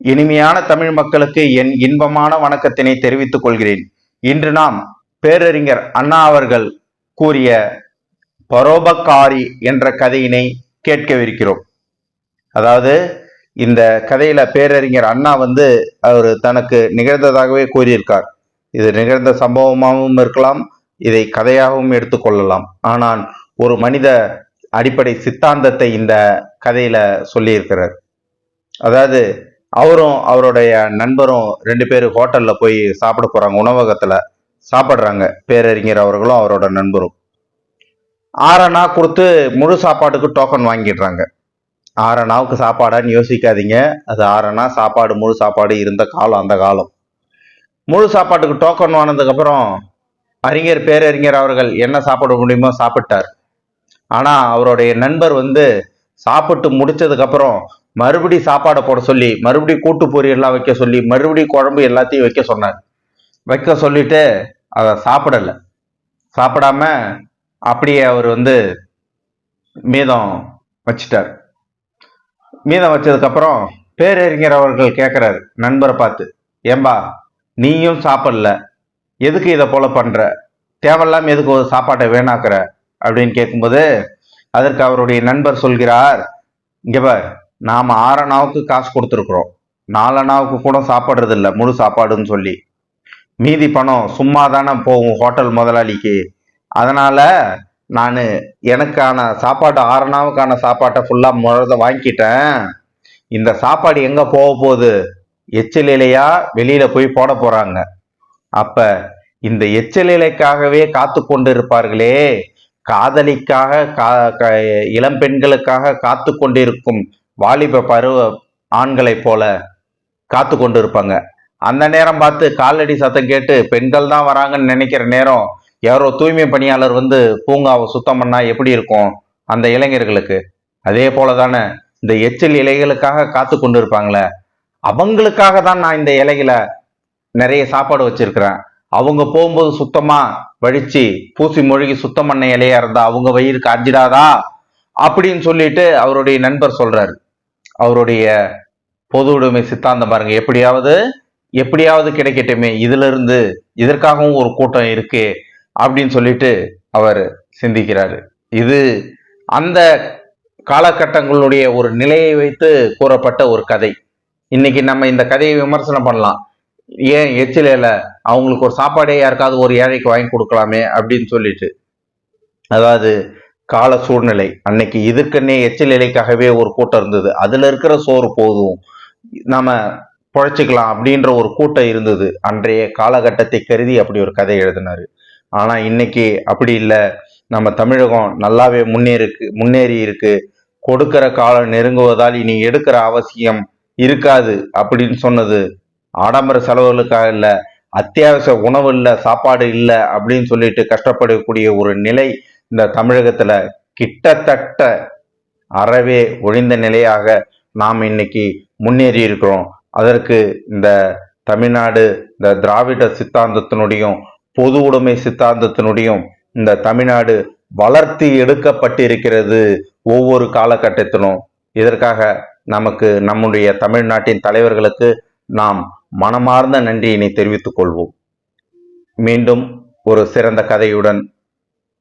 இனிமையான தமிழ் மக்களுக்கு என் இன்பமான வணக்கத்தினை தெரிவித்துக் கொள்கிறேன். இன்று நாம் பேரறிஞர் அண்ணா அவர்கள் கூறிய பரோபக்காரி என்ற கதையினை கேட்கவிருக்கிறோம். அதாவது இந்த கதையில பேரறிஞர் அண்ணா வந்து அவர் தனக்கு நிகழ்ந்ததாகவே கூறியிருக்கார். இது நிகழ்ந்த சம்பவமாகவும் இருக்கலாம் இதை கதையாகவும் எடுத்துக்கொள்ளலாம் ஆனால் ஒரு மனித அடிப்படை சித்தாந்தத்தை இந்த கதையில சொல்லியிருக்கிறார். அதாவது அவரும் அவருடைய நண்பரும் ரெண்டு பேரும் ஹோட்டலில் போய் சாப்பிட போகிறாங்க உணவகத்தில் சாப்பிட்றாங்க. பேரறிஞர் அவர்களும் அவரோட நண்பரும். ஆறனா கொடுத்து முழு சாப்பாட்டுக்கு டோக்கன் வாங்கிடுறாங்க. ஆறனாவுக்கு சாப்பாடான்னு யோசிக்காதீங்க. அது ஆறனா சாப்பாடு முழு சாப்பாடு இருந்த காலம் அந்த காலம். முழு சாப்பாட்டுக்கு டோக்கன் வாங்கினதுக்கப்புறம் அறிஞர் பேரறிஞர் அவர்கள் என்ன சாப்பிட முடியுமோ சாப்பிட்டார். ஆனால் அவருடைய நண்பர் வந்து சாப்பிட்டு முடித்ததுக்கப்புறம் மறுபடி சாப்பாடை போட சொல்லி மறுபடி கூட்டு பொரியல்லாம் வைக்க சொல்லி மறுபடி குழம்பு எல்லாத்தையும் வைக்க சொன்னார். வைக்க சொல்லிட்டு அதை சாப்பிடலை. சாப்பிடாம அப்படியே அவர் வந்து மீதம் வச்சிட்டார். மீதம் வச்சதுக்கப்புறம் பேரறிஞர் அவர்கள் கேட்குறாரு நண்பரை பார்த்து ஏம்பா நீயும் சாப்பிடல. எதுக்கு இதை போல பண்ற? தேவையில்லாமல் எதுக்கு ஒரு சாப்பாட்டை வேணாக்குற? அப்படின்னு கேட்கும்போது அதற்கு அவருடைய நண்பர் சொல்கிறார் இங்கே பார் நாம் ஆறனாவுக்கு காசு கொடுத்துருக்குறோம். நாலனாவுக்கு கூட சாப்பிட்றது இல்லை முழு சாப்பாடுன்னு சொல்லி. மீதி பணம் சும்மா தானே போகும் ஹோட்டல் முதலாளிக்கு. அதனால் நான் எனக்கான சாப்பாடு ஆறனாவுக்கான சாப்பாட்டை ஃபுல்லாக முழுத வாங்கிட்டேன் இந்த சாப்பாடு எங்கே போக போகுது? எச்சல் இலையா வெளியில் போய் போட போகிறாங்க அப்போ இந்த எச்சலிலைக்காகவே காத்து கொண்டு இருப்பார்களே காதலிக்காக கா- க- இளம் பெண்களுக்காக காத்து கொண்டிருக்கும் வாலிப பருவ ஆண்களைப் போல காத்து கொண்டு இருப்பாங்க அந்த நேரம் பார்த்து காலடி சத்தம் கேட்டு பெண்கள் தான் வராங்கன்னு நினைக்கிற நேரம் யாரோ தூய்மை பணியாளர் வந்து பூங்காவை சுத்தம் பண்ணா எப்படி இருக்கும்? அந்த இளைஞர்களுக்கு. அதே போல தானே இந்த எச்சில் இலைகளுக்காக காத்து கொண்டு இருப்பாங்களே அவங்களுக்காக தான் நான் இந்த இலைகளை நிறைய சாப்பாடு வச்சிருக்கிறேன். அவங்க போகும்போது சுத்தமா வழிச்சு பூசி மொழிகி சுத்தம் பண்ண இலையா இருந்தா அவங்க வயிறு காஞ்சிடாதா? அப்படின்னு சொல்லிட்டு அவருடைய நண்பர் சொல்றாரு. அவருடைய பொது உடைமை சித்தாந்தம் பாருங்க. எப்படியாவது எப்படியாவது கிடைக்கட்டுமே. இதுல இருந்து இதற்காகவும் ஒரு கூட்டம் இருக்கு அப்படின்னு சொல்லிட்டு அவர் சிந்திக்கிறாரு. இது அந்த காலகட்டங்களுடைய ஒரு நிலையை வைத்து கூறப்பட்ட ஒரு கதை. இன்னைக்கு நம்ம இந்த கதையை விமர்சனம் பண்ணலாம். ஏன் எச்சிலையில அவங்களுக்கு ஒரு சாப்பாடே யாருக்காவது ஒரு ஏழைக்கு வாங்கி கொடுக்கலாமே அப்படின்னு சொல்லிட்டு. அதாவது கால சூழ்நிலை. அன்னைக்கு இதுக்குன்னே எச்சில் இலைக்காகவே ஒரு கூட்டம் இருந்தது. அதுல இருக்கிற சோறு போதும். நாம பொழைச்சிக்கலாம் அப்படின்ற ஒரு கூட்டம் இருந்தது. அன்றைய காலகட்டத்தை கருதி அப்படி ஒரு கதை எழுதினாரு. ஆனா இன்னைக்கு அப்படி இல்லை. நம்ம தமிழகம் நல்லாவே முன்னேறிக்கு முன்னேறி இருக்கு. கொடுக்கிற காலம் நெருங்குவதால் இனி எடுக்கிற அவசியம் இருக்காது அப்படின்னு சொன்னது ஆடம்பர செலவுகளுக்காக இல்லை அத்தியாவசிய உணவு இல்லை சாப்பாடு இல்லை அப்படின்னு சொல்லிட்டு கஷ்டப்படக்கூடிய ஒரு நிலை இந்த தமிழகத்தில் கிட்டத்தட்ட அறவே ஒழிந்த நிலையாக நாம் இன்னைக்கு முன்னேறி இருக்கிறோம். அதற்கு இந்த தமிழ்நாடு இந்த திராவிட சித்தாந்தத்தினுடையும் பொது உடைமை சித்தாந்தத்தினுடையும் இந்த தமிழ்நாடு வளர்த்தி எடுக்கப்பட்டிருக்கிறது ஒவ்வொரு காலகட்டத்திலும். இதற்காக நமக்கு நம்முடைய தமிழ்நாட்டின் தலைவர்களுக்கு நாம் மனமார்ந்த நன்றியினை தெரிவித்துக் கொள்வோம். மீண்டும் ஒரு சிறந்த கதையுடன்